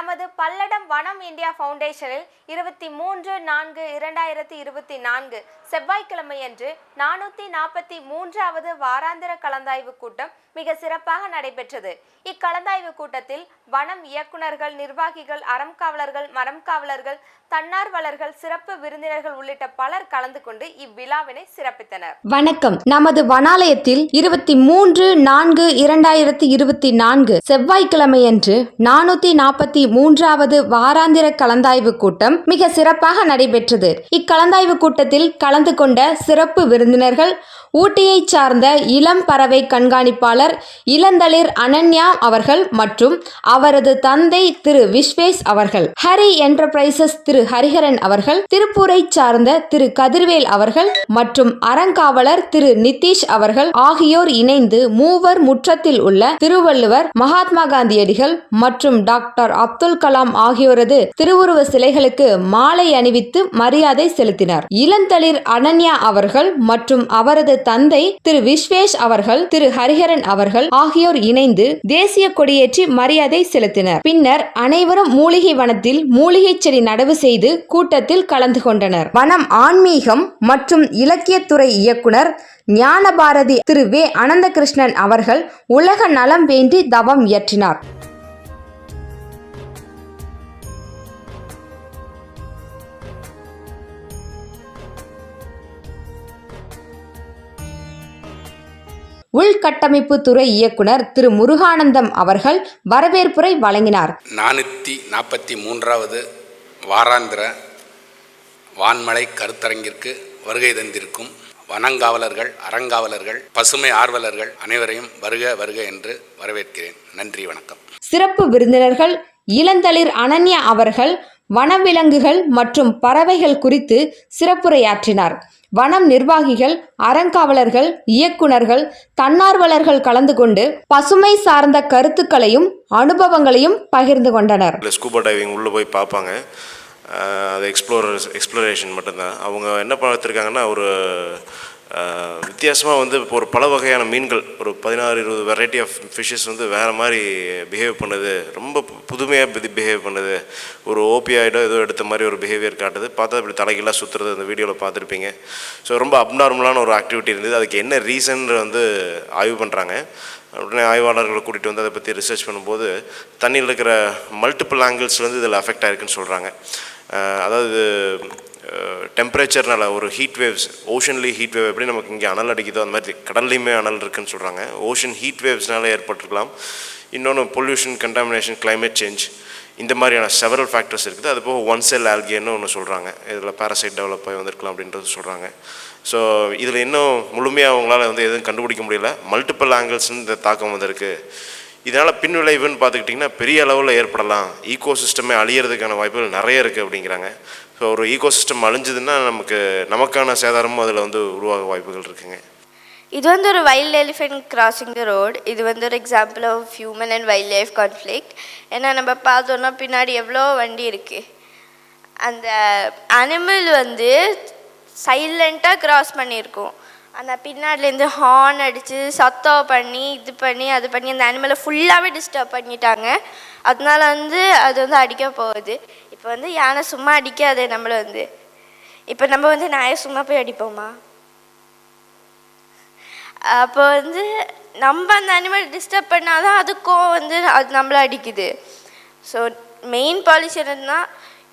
நமது பல்லடம் வனம் இந்தியா ஃபவுண்டேஷனில் இருபத்தி மூன்று நான்கு இரண்டாயிரத்தி இருபத்தி நான்கு செவ்வாய்க்கிழமையன்று நானூற்றி நாற்பத்தி மூன்றாவது வாராந்திர கலந்தாய்வு கூட்டம் மிக சிறப்பாக நடைபெற்றது. இக்கலந்தாய்வு கூட்டத்தில் வனம் இயக்குனர்கள் நிர்வாகிகள் அறம் காவலர்கள் மரம் காவலர்கள் தன்னார்வலர்கள் சிறப்பு விருந்தினர்கள் உள்ளிட்ட பலர் கலந்து கொண்டு இவ்விழாவினை சிறப்பித்தனர். வணக்கம். நமது வனாலயத்தில் இருபத்தி மூன்று நான்கு இரண்டாயிரத்தி இருபத்தி நான்கு செவ்வாய்க்கிழமையன்று நானூத்தி நாற்பத்தி மூன்றாவது வாராந்திர கலந்தாய்வு கூட்டம் மிக சிறப்பாக நடைபெற்றது. இக்கலந்தாய்வு கூட்டத்தில் கலந்து கொண்ட சிறப்பு விருந்தினர்கள் ஊட்டியைச் சார்ந்த இளம் பறவை கண்காணிப்பாளர் இளந்தளிர் அனன்யா அவர்கள் மற்றும் அவரது தந்தை திரு விஸ்வேஷ் அவர்கள் ஹரி என்டர்பிரைசஸ் திரு ஹரிஹரன் அவர்கள் திருப்பூரைச் சார்ந்த திரு கதிர்வேல் அவர்கள் மற்றும் அறங்காவலர் திரு நிதிஷ் அவர்கள் ஆகியோர் இணைந்து மூவர் முற்றத்தில் உள்ள திருவள்ளுவர் மகாத்மா காந்தியடிகள் மற்றும் டாக்டர் அப் அப்துல் கலாம் ஆகியோரது திருவுருவ சிலைகளுக்கு மாலை அணிவித்து மரியாதை செலுத்தினர். இளந்தளிர் அனன்யா அவர்கள் மற்றும் அவரது தந்தை திரு விஸ்வேஷ் அவர்கள் திரு ஹரிஹரன் அவர்கள் ஆகியோர் இணைந்து தேசிய கொடியேற்றி மரியாதை செலுத்தினர். பின்னர் அனைவரும் மூலிகை வனத்தில் மூலிகை செடி நடவு செய்து கூட்டத்தில் கலந்து கொண்டனர். வனம் ஆன்மீகம் மற்றும் இலக்கியத்துறை இயக்குனர் ஞானபாரதி திரு வே. அனந்தகிருஷ்ணன் அவர்கள் உலக நலம் வேண்டி தவம் இயற்றினார். உள்கட்டமைப்பு துறை இயக்குனர் திரு முருகானந்தம் அவர்கள் வரவேற்புரை வழங்கினார். நானூற்றி நாற்பத்தி மூன்றாவது வாராந்திர வான்மலை கருத்தரங்கிற்கு வருகை தந்திருக்கும் வனங்காவலர்கள் அறங்காவலர்கள் பசுமை ஆர்வலர்கள் அனைவரையும் வருக வருக என்று வரவேற்கிறேன். நன்றி வணக்கம். சிறப்பு விருந்தினர்கள் இளந்தளிர் அனன்யா அவர்கள் வனவிலங்குகள் மற்றும் பறவைகள் குறித்து சிறப்புரையாற்றினார். வனம் நிர்வாகிகள் அறங்காவலர்கள் இயக்குனர்கள் தன்னார்வலர்கள் கலந்து கொண்டு பசுமை சார்ந்த கருத்துக்களையும் அனுபவங்களையும் பகிர்ந்து கொண்டனர். ஸ்கூபா டைவிங் உள்ளே போய் பார்ப்பாங்க. அது எக்ஸ்ப்ளோரர்ஸ் எக்ஸ்ப்ளோரேஷன் மட்டும்தான். அவங்க என்ன பார்த்துருக்காங்கன்னா ஒரு வித்தியாசமாக வந்து இப்போ ஒரு பல வகையான மீன்கள் ஒரு பதினாறு இருபது வெரைட்டி ஆஃப் ஃபிஷ்ஷஸ் வந்து வேறு மாதிரி பிஹேவ் பண்ணுது. ரொம்ப புதுமையாக பிஹேவ் பண்ணுது. ஒரு ஓபியாய்டோ ஏதோ எடுத்த மாதிரி ஒரு பிஹேவியர் காட்டுது. பார்த்தா இப்படி தலைகீழாக சுற்றுறது அந்த வீடியோவில் பார்த்துருப்பீங்க. ஸோ ரொம்ப அப்நார்மலான ஒரு ஆக்டிவிட்டி இருந்தது. அதுக்கு என்ன ரீசன் வந்து ஆய்வு பண்ணுறாங்க உடனே ஆய்வாளர்களை கூட்டிகிட்டு வந்து அதை பற்றி ரிசர்ச் பண்ணும்போது தண்ணியில் இருக்கிற மல்டிபிள் ஆங்கிள்ஸ்லேருந்து இதில் அஃபெக்ட் ஆகிருக்குன்னு சொல்கிறாங்க அதாவது டெம்பரேச்சர்னால ஒரு ஹீட் வேவ்ஸ் ஓஷன்லி ஹீட் வேவ் எப்படி நமக்கு இங்கே அனல் அடிக்குதோ அந்த மாதிரி கடல்லையுமே அனல் இருக்குன்னு சொல்கிறாங்க ஓஷன் ஹீட் வேவ்ஸ்னால ஏற்பட்டிருக்கலாம். இன்னொன்று பொல்யூஷன் கண்டாமினேஷன் கிளைமேட் சேஞ்ச் இந்த மாதிரியான செவரல் ஃபேக்டர்ஸ் இருக்குது. அது போக ஒன் செல் ஆல்கேன்னு ஒன்று சொல்கிறாங்க இதில் பேரசைட் டெவலப் ஆகி வந்திருக்கலாம் அப்படின்றது சொல்கிறாங்க ஸோ இதில் இன்னும் முழுமையாக அவங்களால வந்து எதுவும் கண்டுபிடிக்க முடியல. மல்டிபிள் ஆங்கிள்ஸ் இந்த தாக்கம் வந்திருக்கு. இதனால் பின்விளைவுன்னு பார்த்துக்கிட்டிங்கன்னா பெரிய அளவில் ஏற்படலாம். ஈகோ சிஸ்டமே அழியறதுக்கான வாய்ப்புகள் நிறைய இருக்குது அப்படிங்கிறாங்க. ஸோ ஒரு ஈகோ சிஸ்டம் அழிஞ்சதுன்னா நமக்கு நமக்கான சேதாரமும் அதில் வந்து உருவாக வாய்ப்புகள் இருக்குங்க. இது வந்து ஒரு wild elephant crossing the road இது வந்து ஒரு example of human and wildlife conflict ஏன்னா நம்ம பார்த்தோன்னா பின்னாடி எவ்வளோ வண்டி இருக்குது அந்த அனிமல் வந்து சைலண்ட்டாக கிராஸ் பண்ணியிருக்கோம். அந்த பின்னாடிலேருந்து ஹார்ன் அடித்து சத்தம் பண்ணி இது பண்ணி அது பண்ணி அந்த அனிமலை ஃபுல்லாகவே டிஸ்டர்ப் பண்ணிட்டாங்க. அதனால வந்து அது வந்து அடிக்க போகுது. இப்போ வந்து யானை சும்மா அடிக்காது நம்மளை வந்து. இப்போ நம்ம வந்து நாயை சும்மா போய் அடிப்போமா? அப்போ வந்து நம்ம அந்த அனிமல் டிஸ்டர்ப் பண்ணால் தான் அதுக்கும் வந்து அது நம்மளை அடிக்குது. ஸோ மெயின் பாலிசி என்னன்னா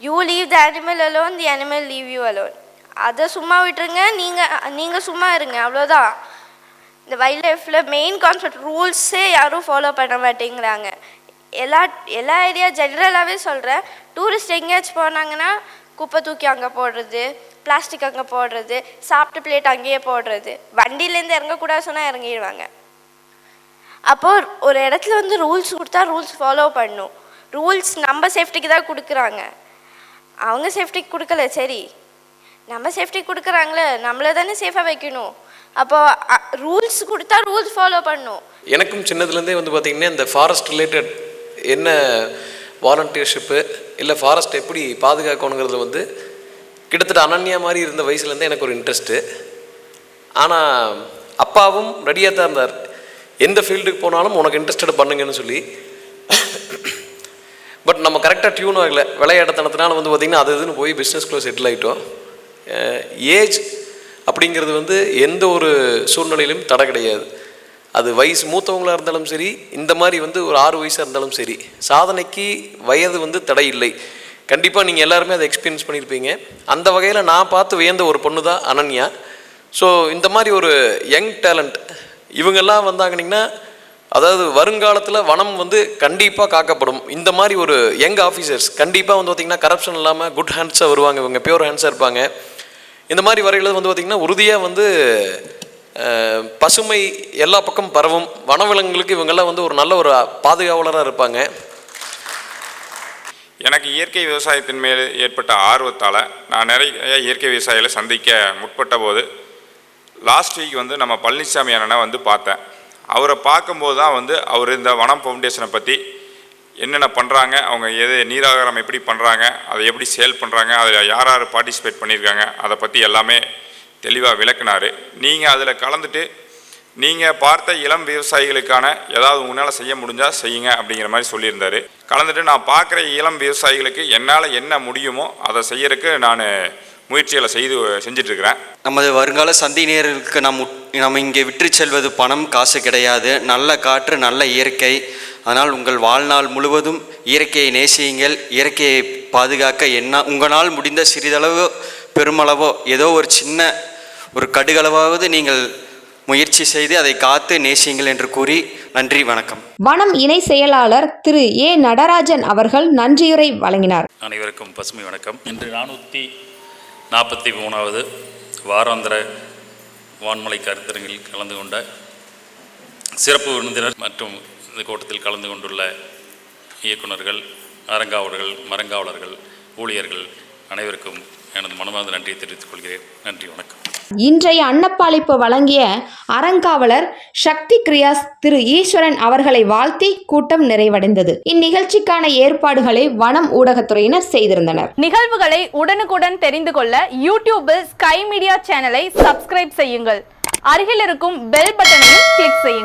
you leave the animal alone the animal leave you alone அதை சும்மா விட்டுருங்க நீங்கள் நீங்கள் சும்மா இருங்க அவ்வளோதான் இந்த வைல்ட் லைஃப்பில் மெயின் கான்செப்ட் ரூல்ஸே யாரும் ஃபாலோ பண்ண மாட்டேங்கிறாங்க. எல்லா எல்லா ஏரியா ஜென்ரலாகவே சொல்கிறேன் டூரிஸ்ட் எங்கேயாச்சும் போனாங்கன்னா குப்பை தூக்கி அங்கே போடுறது பிளாஸ்டிக் அங்கே போடுறது சாப்பிட்ட பிளேட் அங்கேயே போடுறது. வண்டியிலேருந்து இறங்கக்கூடாது சொன்னால் இறங்கிடுவாங்க. அப்போது ஒரு இடத்துல வந்து ரூல்ஸ் கொடுத்தா ரூல்ஸ் ஃபாலோ பண்ணும். ரூல்ஸ் நம்ம சேஃப்டிக்கு தான் கொடுக்குறாங்க. அவங்க சேஃப்டிக்கு கொடுக்கல சரி. நம்ம சேஃப்டி கொடுக்குறாங்களே நம்மளை தானே சேஃபாக வைக்கணும். அப்போ ரூல்ஸ் கொடுத்தா ரூல்ஸ் ஃபாலோ பண்ணும். எனக்கும் சின்னதுலேருந்தே வந்து பார்த்திங்கன்னா இந்த ஃபாரஸ்ட் ரிலேட்டட் என்ன வாலண்டியர்ஷிப்பு இல்லை ஃபாரஸ்ட் எப்படி பாதுகாக்கணுங்கிறது வந்து கிட்டத்தட்ட அனன்யா மாதிரி இருந்த வயசுலேருந்தே எனக்கு ஒரு இன்ட்ரெஸ்ட்டு ஆனால் அப்பாவும் ரெடியாக தான் இருந்தார். எந்த ஃபீல்டுக்கு போனாலும் உனக்கு இன்ட்ரெஸ்டட் பண்ணுங்கன்னு சொல்லி. பட் நம்ம கரெக்டாக டியூன் ஆகலை. விளையாடத்தனத்தினால வந்து பார்த்திங்கன்னா அது இதுன்னு போய் பிஸ்னஸ்குள்ளே செட்டில் ஆகிட்டோம் ஏஜ் அப்படிங்கிறது வந்து எந்த ஒரு சூழ்நிலையிலும் தடை கிடையாது. அது வயசு மூத்தவங்களாக இருந்தாலும் சரி இந்த மாதிரி வந்து ஒரு ஆறு வயசாக இருந்தாலும் சரி சாதனைக்கு வயது வந்து தடை இல்லை. கண்டிப்பாக நீங்கள் எல்லாருமே அதை எக்ஸ்பீரியன்ஸ் பண்ணியிருப்பீங்க அந்த வகையில் நான் பார்த்து வியந்த ஒரு பொண்ணு தான் அனன்யா. ஸோ இந்த மாதிரி ஒரு யங் டேலண்ட் இவங்கெல்லாம் வந்தாங்கனிங்கன்னா அதாவது வருங்காலத்தில் வனம் வந்து கண்டிப்பாக காக்கப்படும். இந்த மாதிரி ஒரு யங் ஆஃபீஸர்ஸ் கண்டிப்பாக வந்து பார்த்திங்கன்னா கரப்ஷன் இல்லாமல் குட் ஹேண்ட்ஸாக வருவாங்க இவங்க பியூர் ஹேண்ட்ஸாக இருப்பாங்க. இந்த மாதிரி வரையில் வந்து பார்த்திங்கன்னா உறுதியாக வந்து பசுமை எல்லா பக்கம் பரவும். வனவிலங்குகளுக்கு இவங்கெல்லாம் வந்து ஒரு நல்ல ஒரு பாதுகாவலராக இருப்பாங்க. எனக்கு இயற்கை விவசாயத்தின் மேல் ஏற்பட்ட ஆர்வத்தால் நான் நிறைய இயற்கை விவசாயிகளை சந்திக்க முற்பட்ட போது லாஸ்ட் வீக் வந்து நம்ம பழனிசாமி அண்ணனை வந்து பார்த்தேன். அவரை பார்க்கும்போது தான் வந்து அவர் இந்த வனம் ஃபவுண்டேஷனை பற்றி என்னென்ன பண்ணுறாங்க அவங்க எது நீராகாரம் எப்படி பண்ணுறாங்க அதை எப்படி சேல் பண்ணுறாங்க அதில் யார் யார் பார்ட்டிசிபேட் பண்ணியிருக்காங்க அதை பற்றி எல்லாமே தெளிவாக விளக்குனார். நீங்கள் அதில் கலந்துட்டு நீங்கள் பார்த்த இளம் விவசாயிகளுக்கான ஏதாவது உங்களால் செய்ய முடிஞ்சால் செய்யுங்க அப்படிங்கிற மாதிரி சொல்லியிருந்தார். கலந்துட்டு நான் பார்க்குற இளம் விவசாயிகளுக்கு என்னால் என்ன முடியுமோ அதை செய்யறதுக்கு நான் முயற்சிகளை செய்து செஞ்சிட்ருக்கிறேன். நமது வருங்கால சந்தியினருக்கு நம் உட்- நம்ம இங்கே விற்று செல்வது பணம் காசு கிடையாது. நல்ல காற்று நல்ல இயற்கை. அதனால் உங்கள் வாழ்நாள் முழுவதும் இயற்கையை நேசியுங்கள். இயற்கையை பாதுகாக்க என்ன உங்களால் முடிந்த சிறிதளவோ பெருமளவோ ஏதோ ஒரு சின்ன ஒரு கடுகளவாவது நீங்கள் முயற்சி செய்து அதை காத்து நேசியுங்கள் என்று கூறி நன்றி வணக்கம். வனம் இணை செயலாளர் திரு ஏ நடராஜன் அவர்கள் நன்றியுரை வழங்கினார். அனைவருக்கும் பசுமை வணக்கம். இன்று நானூற்றி நாற்பத்தி மூணாவது வாராந்திர வான்மலை கருத்தரங்கில் கலந்து கொண்ட சிறப்பு விருந்தினர் மற்றும் இந்த கூட்டத்தில் கலந்து கொண்டுள்ள இயக்குனர்கள் அரங்காவலர்கள் மரங்காவலர்கள் ஊழியர்கள் அனைவருக்கும் எனது மனமார்ந்த நன்றியை தெரிவித்துக் கொள்கிறேன். நன்றி வணக்கம். இன்றைய அன்னப்பாளிப்பு வழங்கிய அறங்காவலர் சக்தி கிரியாஸ் திரு ஈஸ்வரன் அவர்களை வாழ்த்தி கூட்டம் நிறைவடைந்தது. இந்நிகழ்ச்சிக்கான ஏற்பாடுகளை வனம் ஊடகத்துறையினர் செய்திருந்தனர். நிகழ்வுகளை உடனுக்குடன் தெரிந்து கொள்ள யூடியூபில் ஸ்கை மீடியா சேனலை சப்ஸ்கிரைப் செய்யுங்கள். அருகில் இருக்கும் பெல் பட்டனையும் கிளிக் செய்யுங்கள்.